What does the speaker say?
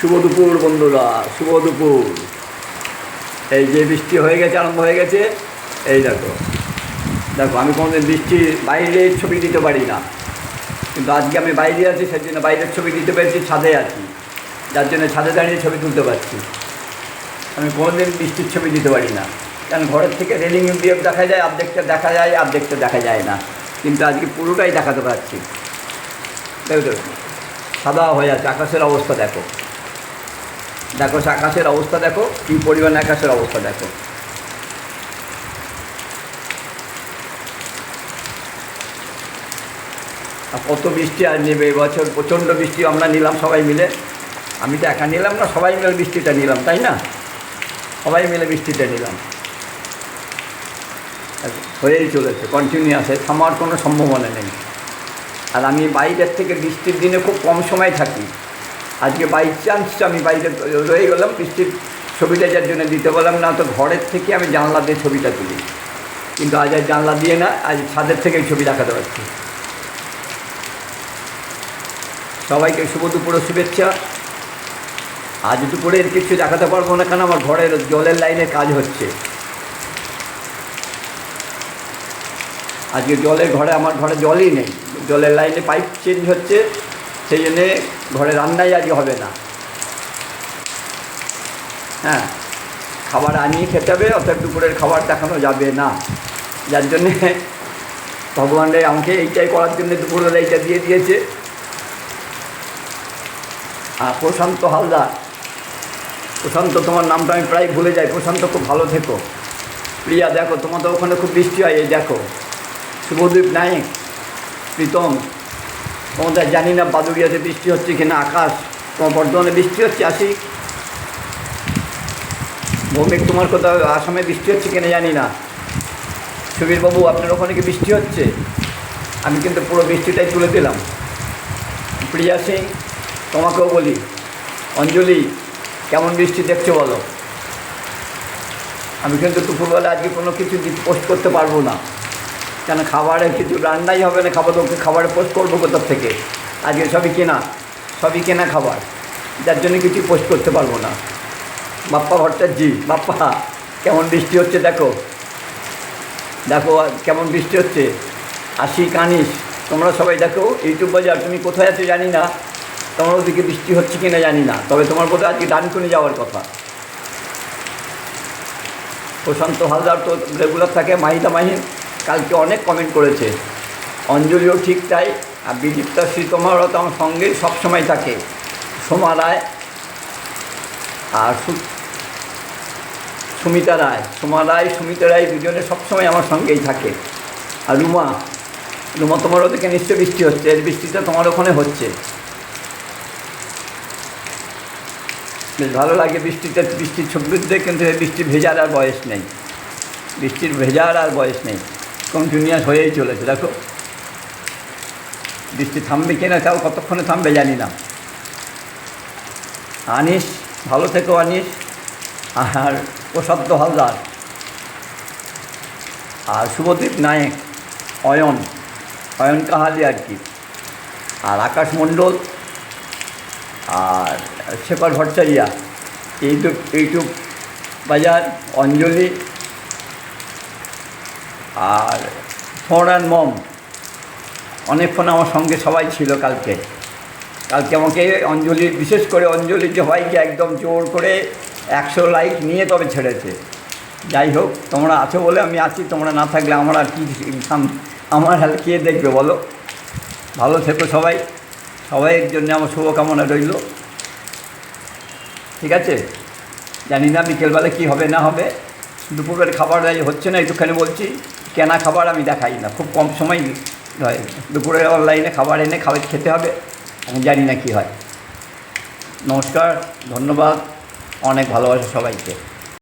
শুভ দুপুর বন্ধুরা শুভ দুপুর এই যে বৃষ্টি হয়ে গেছে, আরম্ভ হয়ে গেছে, এই দেখো। দেখো, আমি কোনোদিন বৃষ্টির বাইরে ছবি দিতে পারি না। কিন্তু আজকে আমি বাইরে আছি, সেই জন্য বাইরের ছবি দিতে পেরেছি, ছাদে আছি। যার জন্য ছাদে দাঁড়িয়ে ছবি তুলতে পারছি। আমি কোনোদিন বৃষ্টির ছবি দিতে পারি না। কারণ ঘরের থেকে রেলিং দিয়ে দেখা যায়, অর্ধেকটা দেখা যায়, অর্ধেকটা দেখা যায় না। কিন্তু আজকে পুরোটাই দেখাতে পারছি। দেখো। সাদা হয়ে আছে, আকাশের অবস্থা দেখো। দেখো, আকাশের অবস্থা দেখো, কী পরিমাণ আকাশের অবস্থা দেখো। কত বৃষ্টি আর নেবে এবছর, প্রচণ্ড বৃষ্টি আমরা নিলাম সবাই মিলে। আমি তো একা নিলাম না, সবাই মিলে বৃষ্টিটা নিলাম, তাই না? সবাই মিলে বৃষ্টিটা নিলাম। হয়েই চলেছে কন্টিনিউয়াসে থামার কোনো সম্ভাবনা নেই। আর আমি বাইরের থেকে বৃষ্টির দিনে খুব কম সময় থাকি। আজকে বাই চান্স আমি বাইরে রয়ে গেলাম, বৃষ্টির ছবিটা যার জন্য দিতে বললাম না, তো ঘরের থেকে আমি জানলা দিয়ে ছবিটা তুলি। কিন্তু আজ আর জানলা দিয়ে না, আজ ছাদের থেকেই ছবি দেখাতে পারছি। সবাইকে শুভ দুপুরে শুভেচ্ছা। আজ দুপুরের কিছু দেখাতে পারব না কেন আমার ঘরের জলের লাইনে কাজ হচ্ছে। আজকে জলের ঘরে, আমার ঘরে জলই নেই। জলের লাইনে পাইপ চেঞ্জ হচ্ছে। সেই জন্যে ঘরে রান্নাই আজকে হবে না। হ্যাঁ খাবার আনিয়ে খেতে হবে অর্থাৎ দুপুরের খাবার দেখানো যাবে না। যার জন্যে ভগবানের আমাকে এইটাই করার জন্য দুপুরের এইটা দিয়ে দিয়েছে। আর প্রশান্ত হালদার, প্রশান্ত তোমার নামটা আমি প্রায় ভুলে যাই, প্রশান্ত খুব ভালো থেকো। প্রিয়া, দেখো তোমার তো ওখানে খুব বৃষ্টি হয়, এই দেখো। শুভদীপ নায়ক প্রীতম তোমাদের জানি না বাদুড়িয়াতে বৃষ্টি হচ্ছে কিনা, আকাশ তোমার বর্ধমানে বৃষ্টি হচ্ছে, আসি। ভৌমিক, তোমার কোথাও আসামে বৃষ্টি হচ্ছে কিনা জানি না। সুবীরবাবু আপনার ওখানে কি বৃষ্টি হচ্ছে? আমি কিন্তু পুরো বৃষ্টিটাই তুলে দিলাম। প্রিয়া সিং, তোমাকেও বলি, অঞ্জলি, কেমন বৃষ্টি দেখছ বলো? আমি কিন্তু দুপুরবেলা আজকে কোনো কিছু পোস্ট করতে পারব না। কেন খাবারে কিছু রান্নাই হবে না খাবার, ওকে খাবারে পোস্ট করব কোথার থেকে? আজকে সবই কেনা সবই কেনা খাবার। যার জন্য কিছু পোস্ট করতে পারব না। বাপ্পা ভট্টাচার্যি বাপ্পা, কেমন বৃষ্টি হচ্ছে দেখো। দেখো, কেমন বৃষ্টি হচ্ছে। আশি কানিস তোমরা সবাই দেখো, ইউটিউব বাজার, তুমি কোথায় আছো জানি না। তোমার ওদিকে বৃষ্টি হচ্ছে কি না জানি না। তবে তোমার কোথাও আজকে ডানকুনি যাওয়ার কথা। প্রশান্ত হালদার তো রেগুলার থাকে মাহিতা মাহিন কালকে অনেক কমেন্ট করেছে। অঞ্জলিও ঠিক তাই, আর বিদীপ্তা শ্রীতমারও তো আমার সঙ্গেই সবসময় থাকে। সোমা রায় আর সুমিতা রায়। সোমা রায়, সুমিতা রায় দুজনে সবসময় আমার সঙ্গেই থাকে। আর রুমা রুমা তোমার ওদিকে নিশ্চয়ই বৃষ্টি হচ্ছে। এর বৃষ্টিটা তোমার ওখানে হচ্ছে। বেশ ভালো লাগে বৃষ্টিতে, বৃষ্টির ছবি তুলতে কিন্তু বৃষ্টি ভেজার আর বয়স নেই। বৃষ্টির ভেজার আর বয়স নেই। কন্টিনিউয়াস হয়েই চলেছে, দেখো। বৃষ্টি থামবে কিনা তাও কতক্ষণে থামবে জানি না। আনিস, ভালো থেকো আনিস। আর প্রসাদ্য হালদার। আর শুভদীপ নায়েক, অয়ন। অয়ন কাহালি আর কি। আর আকাশ মণ্ডল। আর শেখর ভট্টাচারিয়া। ইউটিউব ইউটিউব বাজার, অঞ্জলি। আর ফোন অ্যান্ড মম। অনেকক্ষণ আমার সঙ্গে সবাই ছিল কালকে। কালকে আমাকে অঞ্জলি, বিশেষ করে অঞ্জলি যে হয় যে একদম জোর করে একশো লাইক নিয়ে তবে ছেড়েছে। যাই হোক, তোমরা আছো বলে আমি আছি, তোমরা না থাকলে আমার আর কি আমার হাল কে দেখবে বলো? ভালো থেকো সবাই। সবাইয়ের জন্য আমার শুভকামনা রইল। ঠিক আছে? জানি না বিকেলবেলা কী হবে, না হবে। দুপুরের খাবার হচ্ছে না, একটুখানি বলছি। কেনা খাবার আমি দেখাই না। খুব কম সময় হয়। দুপুরে অনলাইনে খাবার এনে খাবার খেতে হবে। আমি জানি না কী হয়। নমস্কার, ধন্যবাদ। অনেক ভালোবাসা সবাইকে।